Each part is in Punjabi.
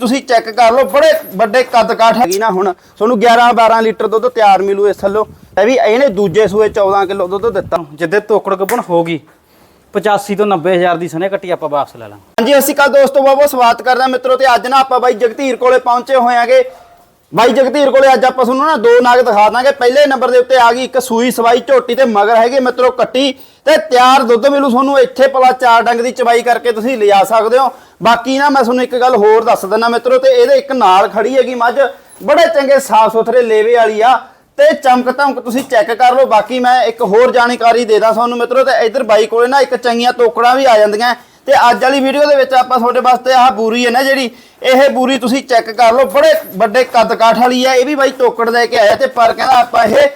ਤੁਸੀਂ ਚੈੱਕ ਕਰ ਲਓ ਬੜੇ ਵੱਡੇ ਕੱਦ ਕਾਠ ਹੈਗੀ ਨਾ ਹੁਣ। ਤੁਹਾਨੂੰ 11 12 ਲੀਟਰ ਦੁੱਧ ਤਿਆਰ ਮਿਲੂ ਇਸ ਥੱਲੋਂ। ਇਹ ਵੀ ਇਹਨੇ ਦੂਜੇ ਸੂਏ 14 ਕਿਲੋ ਦੁੱਧ ਦਿੱਤਾ। ਜਿੱਦੇ ਤੋਕੜ ਗੱਬਣ ਹੋਗੀ 85 ਤੋਂ 90 ਹਜ਼ਾਰ ਦੀ ਸਨੇ ਕੱਟੀ ਆਪਾਂ ਵਾਪਸ ਲੈ ਲਾਂਗੇ ਹਾਂਜੀ ਅਸੀਂ ਕੱਲ ਦੋਸਤੋ ਬਹੁਤ ਬਹੁਤ ਸਵਾਗਤ ਕਰਦੇ ਹਾਂ ਮਿੱਤਰੋ ਤੇ ਅੱਜ ਨਾ ਆਪਾਂ ਬਾਈ ਜਗਧੀਰ ਕੋਲੇ ਪਹੁੰਚੇ ਹੋਏ ਆਂਗੇ ਬਾਈ ਜਗਧੀਰ ਕੋਲੇ ਅੱਜ ਆਪਾਂ ਤੁਹਾਨੂੰ ਨਾ ਦੋ ਨਾਗ ਦਿਖਾ ਦਾਂਗੇ। ਪਹਿਲੇ ਨੰਬਰ ਦੇ ਉੱਤੇ ਆ ਗਈ ਇੱਕ ਸੂਈ ਸਵਾਈ ਝੋਟੀ ਤੇ ਮਗਰ ਹੈਗੇ ਮਿੱਤਰੋ ਕੱਟੀ। ਤੇ ਤਿਆਰ ਦੁੱਧ ਮਿਲੂ ਤੁਹਾਨੂੰ ਇੱਥੇ ਭਲਾ ਚਾਰ ਡੰਗ ਦੀ ਚਵਾਈ ਕਰਕੇ ਤੁਸੀਂ ਲਿਜਾ ਸਕਦੇ ਹੋ। ਬਾਕੀ ਨਾ ਮੈਂ ਤੁਹਾਨੂੰ ਇੱਕ ਗੱਲ ਹੋਰ ਦੱਸ ਦਿੰਦਾ ਮਿੱਤਰੋ ਤੇ ਇਹਦੇ ਇੱਕ ਨਾਲ ਖੜੀ ਹੈਗੀ ਮੱਝ, ਬੜੇ ਚੰਗੇ ਸਾਫ਼ ਸੁਥਰੇ ਲੇਵੇ ਵਾਲੀ ਆ ਤੇ ਚਮਕ ਧਮਕ ਤੁਸੀਂ ਚੈੱਕ ਕਰ ਲਓ। ਬਾਕੀ ਮੈਂ ਇੱਕ ਹੋਰ ਜਾਣਕਾਰੀ ਦੇ ਦਾਂ ਤੁਹਾਨੂੰ ਮਿੱਤਰੋ ਤੇ ਇਧਰ ਬਾਈ ਕੋਲੇ ਨਾ ਇੱਕ ਚੰਗੀਆਂ ਤੋਕੜਾਂ ਵੀ ਆ ਜਾਂਦੀਆਂ ਤੇ ਅੱਜ ਵਾਲੀ ਵੀਡੀਓ ਦੇ ਵਿੱਚ ਆਪਾਂ ਤੁਹਾਡੇ ਵਾਸਤੇ ਆਹ ਬੂਰੀ ਹੈ ਨਾ ਜਿਹੜੀ, ਇਹ ਬੂਰੀ ਤੁਸੀਂ ਚੈੱਕ ਕਰ ਲਓ। ਬੜੇ ਵੱਡੇ ਕੱਦ ਕਾਠ ਵਾਲੀ ਆ, ਇਹ ਵੀ ਬਾਈ ਤੋਕੜ ਦੇ ਕੇ ਆਇਆ ਤੇ ਪਰ ਕਹਿੰਦਾ ਆਪਾਂ ਇਹ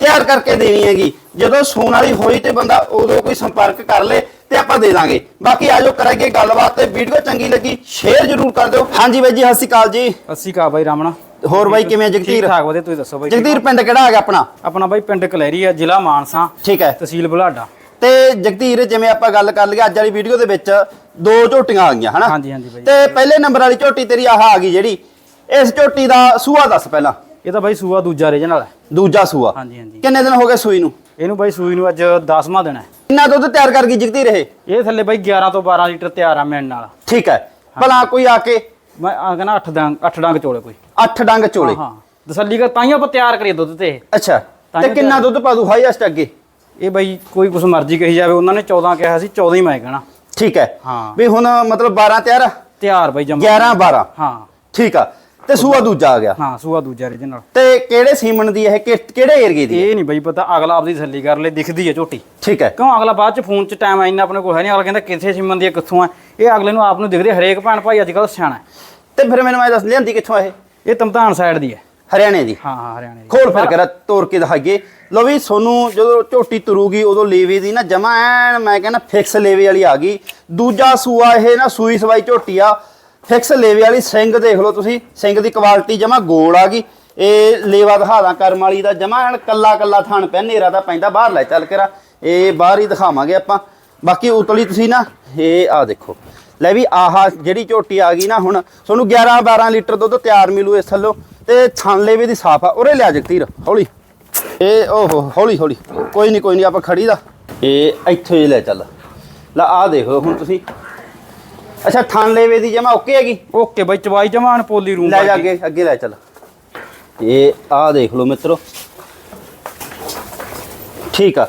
ਤਿਆਰ ਕਰਕੇ ਦੇਣੀ ਹੈਗੀ। ਜਦੋਂ ਸੂਣ ਵਾਲੀ ਹੋਈ ਤੇ ਬੰਦਾ ਉਦੋਂ ਕੋਈ ਸੰਪਰਕ ਕਰ ਲੇ। ਤੇ ਆਪਾਂ ਦੇ ਦਾਂਗੇ। ਬਾਕੀ ਆਜੋ ਕਰਾਂਗੇ ਗੱਲਬਾਤ ਤੇ ਵੀਡੀਓ ਚੰਗੀ ਲੱਗੀ ਸ਼ੇਅਰ ਜ਼ਰੂਰ ਕਰ ਦਿਓ। ਹਾਂਜੀ ਬਾਈ ਜੀ ਸਤਿ ਸ਼੍ਰੀ ਅਕਾਲ ਜੀ। ਅਸੀਂ ਕਾ ਬਾਈ ਰਾਮਣਾ। ਹੋਰ ਬਾਈ ਕਿਵੇਂ ਠੀਕ ਜਗਤੀਰ ਠਾਕ ਵਧੀਆ ਤੁਸੀਂ ਦੱਸੋ ਬਾਈ ਜਗਤੀਰ ਪਿੰਡ ਕਿਹੜਾ ਆ ਗਿਆ ਆਪਣਾ? ਆਪਣਾ ਬਾਈ ਪਿੰਡ ਕਲੈਰੀ ਆ ਜ਼ਿਲ੍ਹਾ ਮਾਨਸਾ ਠੀਕ ਹੈ। ਤਹਿਸੀਲ ਬੁਲਾਡਾ। ਤੇ ਜਗਤੀਰ ਜਿਵੇਂ ਆਪਾਂ ਗੱਲ ਕਰ ਲਈ ਅੱਜ ਵਾਲੀ ਵੀਡੀਓ ਦੇ ਵਿੱਚ ਦੋ ਝੋਟੀਆਂ ਆ ਗਈਆਂ ਹਨਾ? ਹਾਂਜੀ, ਹਾਂਜੀ ਬਾਈ। ਤੇ ਪਹਿਲੇ ਨੰਬਰ ਵਾਲੀ ਝੋਟੀ ਤੇਰੀ ਆਹ ਆ ਗਈ ਜਿਹੜੀ। ਇਸ ਝੋਟੀ ਦਾ ਸੂਆ ਦੱਸ ਪਹਿਲਾਂ। ਇਹ ਤਾਂ ਬਾਈ ਸੂਆ ਦੂਜਾ ਰੀਜਨ ਵਾਲਾ ਹੈ। ਦੂਜਾ ਸੂਆ। ਹਾਂਜੀ ਹਾਂਜੀ। ਕਿੰਨੇ ਦਿਨ ਹੋ ਗਏ ਸੂਈ ਨੂੰ? ਇਹਨੂੰ ਬਾਈ ਸੂਈ ਨੂੰ ਅੱਜ 10ਵਾਂ ਦਿਨ ਹੈ। ਕਿੰਨਾ ਦੁੱਧ ਤਿਆਰ ਕਰ ਗਈ ਜਗਤੀਰ ਇਹ ਇਹ ਥੱਲੇ ਬਾਈ 11 ਤੋਂ 12 ਲੀਟਰ ਤਿਆਰ ਆ ਮਿਲਣ ਨਾਲ। ਠੀਕ ਹੈ। ਭਲਾ ਕੋਈ ਆ ਕੇ? ਮੈਂ ਆ ਕਹਿੰਦਾ 8 ਡੰਗ 8 ਡੰਗ ਚੋਲੇ ਕੋਈ। ਅੱਠ ਡੰਗ ਚੋਲੇ। ਹਾਂ ਤਸੱਲੀ ਕਰ ਤਾਈਓ ਆਪਾਂ ਤਿਆਰ ਕਰੀਏ ਦੁੱਧ ਤੇ। ਅੱਛਾ। ਤਾਂ ਕਿੰਨਾ ਦੁੱਧ ਪਾ ਦੂ ਹਾਈਐਸਟ ਅੱਗੇ? ਇਹ ਬਾਈ ਕੋਈ ਕੁਛ ਮਰਜ਼ੀ ਕਹੀ ਜਾਵੇ ਉਹਨਾਂ ਨੇ 14 ਕਿਹਾ ਸੀ 14 ਹੀ ਮੈਂ ਕਹਿਣਾ। ਠੀਕ ਹੈ। ਹਾਂ। ਵੀ ਹੁਣ ਮਤਲਬ 12 ਤਿਆਰ? ਤਿਆਰ ਬਾਈ ਜੰਮ। 11 12 ਹਾਂ। ਠੀਕ ਆ। ਤੇ ਸੂਆ ਦੂਜਾ ਆ ਗਿਆ। ਹਾਂ ਸੂਆ ਦੂਜਾ ਰੀਜਨ ਨਾਲ ਤੇ ਕਿਹੜੇ ਸੀਮਨ ਦੀ ਇਹ ਕਿ- ਕਿਹੜੇ ਏਰੀਏ ਦੀ? ਇਹ ਨਹੀਂ ਬਾਈ ਪਤਾ ਅਗਲਾ ਆਪਦੀ ਤਸੱਲੀ ਕਰ ਲੈ ਦਿਖਦੀ ਹੈ ਝੋਟੀ। ਠੀਕ ਹੈ। ਕਿਉਂ ਅਗਲਾ ਬਾਅਦ ਚ ਫੋਨ ਚ ਟਾਈਮ ਇੰਨਾ ਆਪਣੇ ਕੋਲ ਹੈ ਨਹੀਂ ਅਗਲਾ ਕਹਿੰਦਾ ਕਿੱਥੇ ਸਿਮਨ ਦੀ ਹੈ, ਕਿੱਥੋਂ ਆ ਇਹ ਅਗਲੇ ਨੂੰ ਆਪ ਨੂੰ ਦਿਖਦੇ ਹਰੇਕ ਭੈਣ ਭਾਈ ਅੱਜ ਕੱਲ੍ਹ ਸਿਆਣਾ ਹੈ। ਤੇ ਫਿਰ ਮੈਨੂੰ ਇਹ ਦੱਸ ਲਿਆਂਦੀ ਕਿੱਥੋਂ ਇਹ? ਇਹ ਤਮਤਾਨ ਸਾਈਡ ਦੀ ਹੈ। ਹਰਿਆਣੇ ਦੀ। ਹਾਂ ਹਾਂ ਹਰਿਆਣੇ ਦੀ। ਖੋਲ ਫਿਰ ਕਰ ਤੋੜ ਕੇ ਦਿਖਾਈਏ। ਲੋ ਵੀ ਸੋਨੂੰ ਜਦੋਂ ਝੋਟੀ ਤੁਰੂਗੀ ਉਦੋਂ ਲੇਵੇ ਦੀ ਨਾ ਜਮਾ ਐਨ ਮੈਂ ਕਹਿੰਦਾ ਫਿਕਸ ਲੇਵੇ ਵਾਲੀ ਆ ਗਈ। ਦੂਜਾ ਸੂਆ ਇਹ ਨਾ ਸੂਈ ਸਵਾਈ ਝੋਟੀ ਆ। ਫਿਕਸ ਲੇਵੇ ਵਾਲੀ ਸਿੰਗ ਦੇਖ ਲਓ ਤੁਸੀਂ ਸਿੰਗ ਦੀ ਕੁਆਲਿਟੀ ਜਮਾ ਗੋਲ ਆ ਗਈ। ਇਹ ਲੇਵਾ ਦਿਖਾ ਦਾਂ ਕਰਮ ਵਾਲੀ ਦਾ, ਜਮਾ ਐਨ ਕੱਲਾ ਕੱਲਾ ਥਣ ਪੈ ਨੇਰਾ ਦਾ ਪੈਂਦਾ ਬਾਹਰ ਲੈ ਚੱਲ ਕੇ ਰਾ ਇਹ ਬਾਹਰ ਹੀ ਦਿਖਾਵਾਂਗੇ ਆਪਾਂ। ਬਾਕੀ ਉਤਲੀ ਤੁਸੀਂ ਨਾ, ਇਹ ਆ ਦੇਖੋ। ਲੈ ਵੀ ਆਹ ਜਿਹੜੀ ਝੋਟੀ ਆ ਗਈ ਨਾ ਹੁਣ, ਤੁਹਾਨੂੰ 11 12 ਲੀਟਰ ਦੁੱਧ ਤਿਆਰ ਮਿਲੂ ਇਸ ਥੱਲੋਂ। ਤੇ ਥਣ ਲੇਵੇ ਦੀ ਸਾਫ਼ ਆ, ਉਰੇ ਲਿਆ ਜਗਤੀਰ, ਹੌਲੀ। ਇਹ ਓਹੋ, ਹੌਲੀ ਹੌਲੀ। ਕੋਈ ਨਹੀਂ ਕੋਈ ਨਹੀਂ ਆਪਾਂ ਖੜੀ ਦਾ ਇਹ ਇੱਥੋਂ ਹੀ ਲੈ ਚੱਲ। ਲੈ ਆਹ ਦੇਖੋ ਹੁਣ ਤੁਸੀਂ ਅੱਛਾ ਥਣ ਲੇਵੇ ਦੀ ਜਮਾ ਓਕੇ ਹੈਗੀ? ਓਕੇ ਬਾਈ ਚਵਾਈ ਜਮਾਨ ਪੋਲੀ ਰੂਮ ਲੈ ਜਾ ਅੱਗੇ ਅੱਗੇ ਲੈ ਚੱਲ। ਇਹ ਆਹ ਦੇਖ ਲਓ ਮਿੱਤਰੋ। ਠੀਕ ਆ।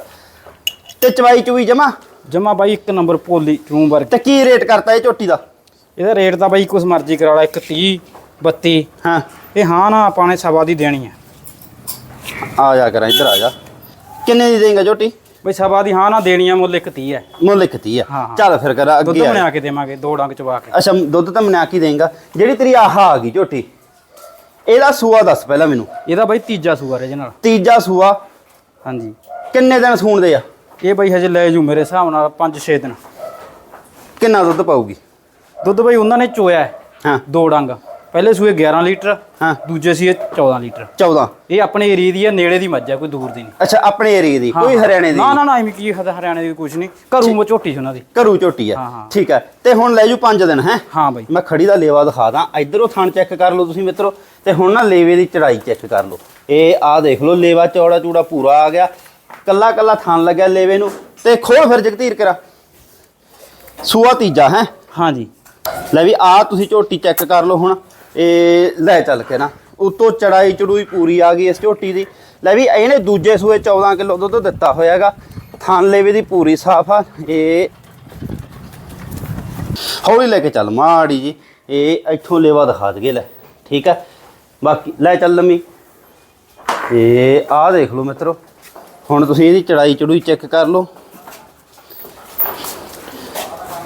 ਤੇ ਚਵਾਈ ਚੂਈ ਜਮਾ? ਜਮਾ ਬਾਈ ਇੱਕ ਨੰਬਰ ਪੋਲੀ ਰੂਮ ਵਰਗ ਤੇ ਕੀ ਰੇਟ ਕਰਤਾ ਇਹ ਝੋਟੀ ਦਾ? ਇਹਦਾ ਰੇਟ ਤਾਂ ਬਾਈ ਕੁਛ ਮਰਜ਼ੀ ਕਰਾ ਲਾ 1 30 32 ਹਾਂ। ਇਹ ਹਾਂ ਨਾ ਆਪਾਂ ਨੇ ਸਵਾ ਦੀ ਦੇਣੀ ਹੈ ਆ ਜਾ ਕਰਾਂ ਇੱਧਰ ਆ ਜਾ। ਕਿੰਨੇ ਦੀ ਦੇਂਗਾ ਝੋਟੀ? ਬਈ ਸਵਾ ਦੀ ਹਾਂ ਨਾ ਦੇਣੀ ਹੈ ਮੁੱਲ 1 30 ਹੈ ਮੁੱਲ ਆ। ਹਾਂ, ਹਾਂ। ਚੱਲ ਫਿਰ ਕਰ ਦੁੱਧ ਅੱਗੇ ਆ ਬਣਾ ਕੇ ਦੇਵਾਂਗੇ ਦੋ ਡੰਗ ਚਵਾ ਕੇ। ਅੱਛਾ ਦੁੱਧ ਤਾਂ ਮਨਾ ਕੀ ਦੇਂਗਾ। ਜਿਹੜੀ ਤੇਰੀ ਆਹ ਆ ਗਈ ਝੋਟੀ ਇਹਦਾ ਸੂਆ ਦੱਸ ਪਹਿਲਾਂ ਮੈਨੂੰ। ਇਹਦਾ ਬਾਈ ਤੀਜਾ ਸੂਆ ਰੇ ਨਾਲ। ਤੀਜਾ ਸੂਆ। ਹਾਂਜੀ। ਕਿੰਨੇ ਦਿਨ ਸੂਣਦੇ ਆ? ਇਹ ਬਾਈ ਹਜੇ ਲੈ ਜੂ ਮੇਰੇ ਹਿਸਾਬ ਨਾਲ 5-6 ਦਿਨ। ਕਿੰਨਾ ਦੁੱਧ ਪਾਊਗੀ? ਦੁੱਧ ਬਾਈ ਉਹਨਾਂ ਨੇ ਚੋਇਆ ਹੈ। ਹਾਂ। ਦੋ ਡੰਗ। ਪਹਿਲੇ ਸੂਏ 11 ਲੀਟਰ ਹਾਂ। ਦੂਜੇ ਸੀ 14 ਲੀਟਰ। 14 ਇਹ ਆਪਣੇ ਏਰੀਆ ਦੀ ਹੈ ਨੇੜੇ ਦੀ ਮੱਝ ਹੈ ਕੋਈ ਦੂਰ ਦੀ ਨਹੀਂ। ਅੱਛਾ ਆਪਣੇ ਏਰੀਏ ਦੀ ਕੋਈ ਹਰਿਆਣੇ ਦੀ ਨਾ ਨਾ ਨਾ ਐਵੇਂ ਕੀ ਹਰਿਆਣੇ ਦੀ ਕੁਝ ਨਹੀਂ। ਘਰੂ ਮੋ ਝੋਟੀ ਸੀ ਉਹਨਾਂ ਦੀ। ਘਰੂ ਝੋਟੀ ਆ। ਠੀਕ ਹੈ ਤੇ ਹੁਣ ਲੈ ਜੂ 5 ਦਿਨ ਹੈ? ਹਾਂ ਬਾਈ। ਮੈਂ ਖੜੀ ਦਾ ਲੇਵਾ ਦਿਖਾ ਦਾਂ। ਇਧਰੋਂ ਥਣ ਚੈੱਕ ਕਰ ਲਓ ਤੁਸੀਂ ਮਿੱਤਰੋ। ਤੇ ਹੁਣ ਨਾ ਲੇਵੇ ਦੀ ਚੜਾਈ ਚੈੱਕ ਕਰ ਲਓ। ਇਹ ਆ ਦੇਖ ਲਓ ਲੇਵਾ ਚੌੜਾ ਚੂੜਾ ਪੂਰਾ ਆ ਗਿਆ। ਕੱਲਾ ਕੱਲਾ ਥਣ ਲੱਗਿਆ ਲੇਵੇ ਨੂੰ। ਤੇ ਖੋਲ ਫਿਰ ਜਗਤੀਰ ਕਰਾ। ਸੂਆ ਤੀਜਾ ਹੈ? ਹਾਂਜੀ ਲੈ ਵੀ ਆ ਤੁਸੀਂ ਝੋਟੀ ਚੈੱਕ ਕਰ ਲਓ ਹੁਣ। ਇਹ ਲੈ ਚੱਲ ਕੇ ਨਾ, ਉਤੋਂ ਚੜਾਈ ਚੜੂਈ ਪੂਰੀ ਆ ਗਈ ਇਸ ਝੋਟੀ ਦੀ। ਲੈ ਵੀ ਇਹਨੇ ਦੂਜੇ ਸੂਏ 14 ਕਿਲੋ ਦੁੱਧ ਦਿੱਤਾ ਹੋਇਆਗਾ ਥਣ ਲੇਵੇ ਦੀ ਪੂਰੀ ਸਾਫ਼ ਆ। ਇਹ ਹੌਲੀ ਲੈ ਕੇ ਚੱਲ ਮਾੜੀ ਜੀ। ਇਹ ਇੱਥੋਂ ਲੇਵਾ ਦਿਖਾ ਦਗੇ ਲੈ, ਠੀਕ ਹੈ ਬਾਕੀ ਲੈ ਚੱਲ ਲੰਮੀ। ਇਹ ਆਹ ਦੇਖ ਲਓ ਮਿੱਤਰੋ, ਹੁਣ ਤੁਸੀਂ ਇਹਦੀ ਚੜਾਈ ਚੜੂਈ ਚੈੱਕ ਕਰ ਲਓ।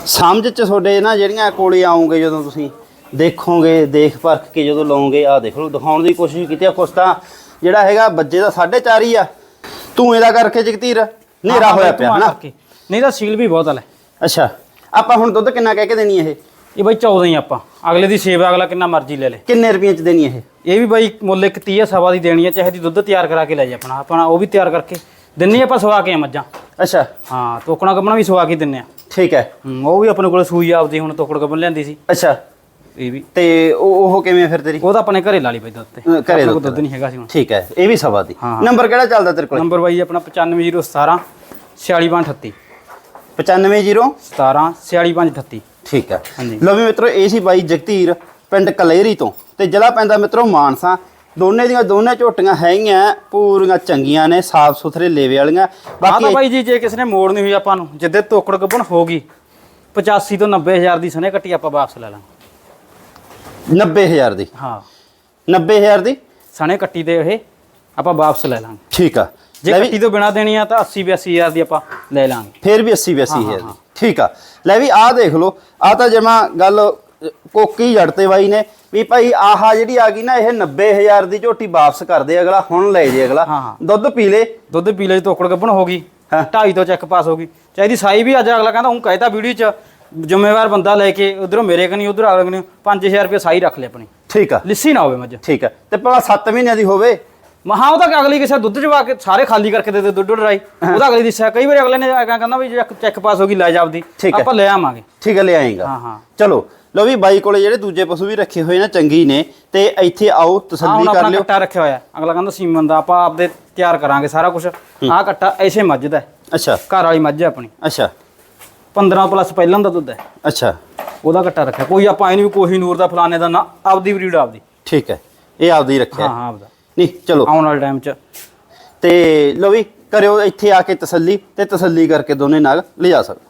ਸਮਝ ਚ ਤੁਹਾਡੇ ਨਾ ਜਿਹੜੀਆਂ ਕੋਲੇ ਆਉਂਗੇ ਜਦੋਂ ਤੁਸੀਂ ਦੇਖੋਗੇ ਦੇਖ ਪਰਖ ਕੇ ਜਦੋਂ ਲਓਗੇ ਆ ਦੇਖ ਲਓ ਦਿਖਾਉਣ ਦੀ ਕੋਸ਼ਿਸ਼ ਕੀਤੀ ਆ ਕੁਛ ਤਾਂ ਜਿਹੜਾ ਹੈਗਾ ਬੱਜੇ ਦਾ 4.5 ਹੀ ਆ। ਤੂੰ ਇਹਦਾ ਕਰਕੇ ਜਗਤੀਰ ਹਨੇਰਾ ਹੋਇਆ ਪਿਆ ਹਨਾ। ਨਹੀਂ ਤਾਂ ਸੀਲ ਵੀ ਬਹੁਤ ਹੈ ਅੱਛਾ ਆਪਾਂ ਹੁਣ ਦੁੱਧ ਕਿੰਨਾ ਕਹਿ ਕੇ ਦੇਣੀ ਇਹ? ਇਹ ਬਾਈ 14 ਹੀ ਆਪਾਂ। ਅਗਲੇ ਦੀ ਸੇਵਾ ਅਗਲਾ ਕਿੰਨਾ ਮਰਜ਼ੀ ਲੈ ਲੇ। ਕਿੰਨੇ ਰੁਪਏ ਚ ਦੇਣੀ ਇਹ? ਇਹ ਵੀ ਬਾਈ ਮੁੱਲ ਇੱਕ 30 ਹੈ ਸਵਾ ਦੀ ਦੇਣੀ ਹੈ ਚਾਹੇ ਦੀ ਦੁੱਧ ਤਿਆਰ ਕਰਾ ਕੇ ਲੈ ਜਾ ਆਪਣਾ। ਆਪਣਾ ਉਹ ਵੀ ਤਿਆਰ ਕਰਕੇ। ਦਿੰਨੇ ਆਪਾਂ ਸਵਾ ਕੇ ਮੱਝਾਂ। ਅੱਛਾ। ਹਾਂ ਤੋਕਣਾ ਗੱਬਣਾ ਵੀ ਸਵਾ ਕੇ ਦਿੰਨੇ ਆ। ਠੀਕ ਹੈ। ਉਹ ਵੀ ਆਪਣੇ ਕੋਲ ਸੂਈ ਆਪਦੀ ਹੁਣ ਤੋਕੜ ਗੱਬਣ ਲਿਆਂਦੀ ਸੀ। ਅੱਛਾ। ਇਹ ਵੀ। ਤੇ ਉਹ ਉਹ ਕਿਵੇਂ ਫਿਰ ਤੇਰੀ? ਉਹ ਤਾਂ ਆਪਣੇ ਘਰੇ ਲਾ ਲਈ ਬਾਈ ਦੁੱਧ ਤੇ। ਘਰੇ ਆਪਣੇ ਕੋਲ ਦੁੱਧ ਦੁੱਧ ਨਹੀਂ ਹੈਗਾ ਸੀ ਹੁਣ। ਠੀਕ ਹੈ ਇਹ ਵੀ ਸਵਾ ਦੀ। ਹਾਂ। ਨੰਬਰ ਕਿਹੜਾ ਚੱਲਦਾ ਤੇਰੇ ਕੋਲ? ਨੰਬਰ ਬਾਈ ਆਪਣਾ 95017 46038 950 17 46538 ਠੀਕ ਹੈ। ਹਾਂਜੀ। ਲਓ ਵੀ ਮਿੱਤਰੋ ਇਹ ਸੀ ਬਾਈ ਜਗਤੀਰ ਪਿੰਡ ਕਲੇਰੀ ਤੋਂ। ਤੇ ਜ਼ਿਲ੍ਹਾ ਪੈਂਦਾ ਮਿੱਤਰੋ ਮਾਨਸਾ। ਦੋਨੇ ਦੀਆਂ ਦੋਨੇ ਝੋਟੀਆਂ ਹੈਗੀਆਂ ਪੂਰੀਆਂ ਚੰਗੀਆਂ ਨੇ ਸਾਫ਼ ਸੁਥਰੇ ਲੇਵੇ ਵਾਲੀਆਂ। ਆ ਤਾਂ ਬਾਈ ਜੀ ਜੇ ਕਿਸੇ ਨੇ ਮੋੜਨੀ ਹੋਈ ਆਪਾਂ ਨੂੰ ਜਿੱਦੇ ਤੋਕੜ ਗੱਬਣ ਹੋ ਗਈ 85 ਤੋਂ 90000 ਦੀ ਸਨੇ ਕੱਟੀ ਆਪਾਂ ਵਾਪਸ ਲੈ ਲਾਂਗੇ। 90000 ਦੀ। ਹਾਂ। 90000 ਦੀ? ਸਣੇ ਕੱਟੀ ਤੇ ਇਹ ਆਪਾਂ ਵਾਪਸ ਲੈ ਲਾਂਗੇ। ਠੀਕ ਆ। ਜੇ ਲੈ ਕੱਟੀ ਤੋਂ ਬਿਨਾ ਦੇਣੀ ਆ ਤਾਂ 80 82000 ਦੀ ਆਪਾਂ ਲੈ ਲਾਂਗੇ। ਫੇਰ ਵੀ 80 82 ਹਾਂ, ਹੈ ਹਾਂ। ਠੀਕ ਆ। ਲੈ ਵੀ ਆਹ ਦੇਖ ਲਓ ਆ ਤਾਂ ਜਮਾ ਗੱਲ ਕੋਕੀ ਜੜਤੇ ਬਾਈ ਨੇ ਵੀ ਭਾਈ ਆਹਾ ਜਿਹੜੀ ਆ ਗਈ ਨਾ ਇਹ 90000 ਦੀ ਝੋਟੀ ਵਾਪਸ ਕਰ ਦੇ ਅਗਲਾ ਹੁਣ ਲੈ ਜੇ ਅਗਲਾ। ਹਾਂ, ਹਾਂ। ਦੁੱਧ ਪੀ ਲੇ। ਦੁੱਧ ਪੀ ਲਈ ਤੋਕੜ ਗੱਬਣ ਹੋ ਗਈ। ਹਾਂ। 2.5 ਤੋਂ ਚੈੱਕ ਪਾਸ ਹੋ ਗਈ। ਚਾਹੀਦੀ ਸਾਈ ਵੀ ਅੱਜ ਅਗਲਾ ਕਹਿੰਦਾ ਉਹ ਕਹਿਤਾ ਵੀਡੀਓ 'ਚ ਜ਼ਿੰਮੇਵਾਰ ਬੰਦਾ ਲੈ ਕੇ ਉਧਰੋਂ ਮੇਰੇ ਕਨੀ ਉਧਰ ਅਗਲੇ ਕਨੀ 5000 ਰੁਪਏ ਸਾਈ ਰੱਖ ਲੈ ਆਪਣੀ। ਠੀਕ ਆ। ਲਿੱਸੀ ਨਾ ਹੋਵੇ ਮੱਝ। ਠੀਕ ਆ। ਤੇ ਭਲਾ 7 ਮਹੀਨਿਆਂ ਦੀ ਹੋਵੇ। ਮਹਾ ਉਹਦਾ ਕਿ ਅਗਲੀ ਕਿਸੇ ਦੁੱਧ ਜਵਾ ਕੇ ਸਾਰੇ ਖਾਲੀ ਕਰਕੇ ਦੇ ਦੇ ਦੁੱਧ ਡਰਾਈ। ਉਹਦਾ ਅਗਲੀ ਦਿਸਿਆ ਕਈ ਵਾਰ ਅਗਲੇ ਨੇ ਕਹਿੰਦਾ ਵੀ ਜੇ ਚੈੱਕ ਪਾਸ ਹੋ ਗਈ ਲੈ ਜਾ ਆਪਦੀ। ਹੈ। ਆਪਾਂ ਲੈ ਆਵਾਂਗੇ। ਠੀਕ ਆ ਲੈ ਆਏਗਾ। ਹਾਂ, ਹਾਂ। ਚਲੋ ਲੋ ਵੀ ਬਾਈ ਕੋਲੇ ਜਿਹੜੇ ਦੂਜੇ ਪਸ਼ੂ ਵੀ ਰੱਖੇ ਹੋਏ ਨੇ ਚੰਗੀ ਨੇ ਤੇ ਇੱਥੇ ਆਓ ਤਸੱਲੀ ਕਰ ਲਿਓ। ਕੱਟਾ ਰੱਖਿਆ ਹੋਇਆ। ਅਗਲਾ ਕਹਿੰਦਾ ਸੀਮਨ ਦਾ ਆਪਾਂ ਆਪਦੇ ਤਿਆਰ ਕਰਾਂਗੇ ਸਾਰਾ ਕੁਝ ਆਹ ਕੱਟਾ ਐਸੇ ਮੱਝ ਦਾ। ਹੈ। ਅੱਛਾ। ਘਰ ਵਾਲੀ ਮੱਝ ਹੈ ਆਪਣੀ। ਅੱਛਾ। 15 ਪਲੱਸ ਪਹਿਲਾਂ ਦਾ ਦੁੱਧ ਹੈ। ਅੱਛਾ। ਉਹਦਾ ਕੱਟਾ ਰੱਖਿਆ। ਕੋਈ ਆਪਾਂ ਨਹੀਂ ਵੀ ਕੋਹੀ ਨੂਰ ਦਾ ਫਲਾਣੇ ਦਾ ਨਾ ਆਪਦੀ ਬਰੀਡ ਆਪਦੀ। ਠੀਕ ਹੈ। ਇਹ ਆਪਦੀ ਰੱਖਿਆ। ਹਾਂ ਹਾਂ ਆਪਦਾ। ਨਹੀਂ ਚਲੋ। ਆਉਣ ਵਾਲੇ ਟਾਈਮ 'ਚ। ਤੇ ਲੋ ਵੀ ਕਰਿਓ ਇੱਥੇ ਆ ਕੇ ਤਸੱਲੀ ਤੇ ਤਸੱਲੀ ਕਰਕੇ ਦੋਨੇ ਨਾਗ ਲਿਜਾ ਸਕਦੇ।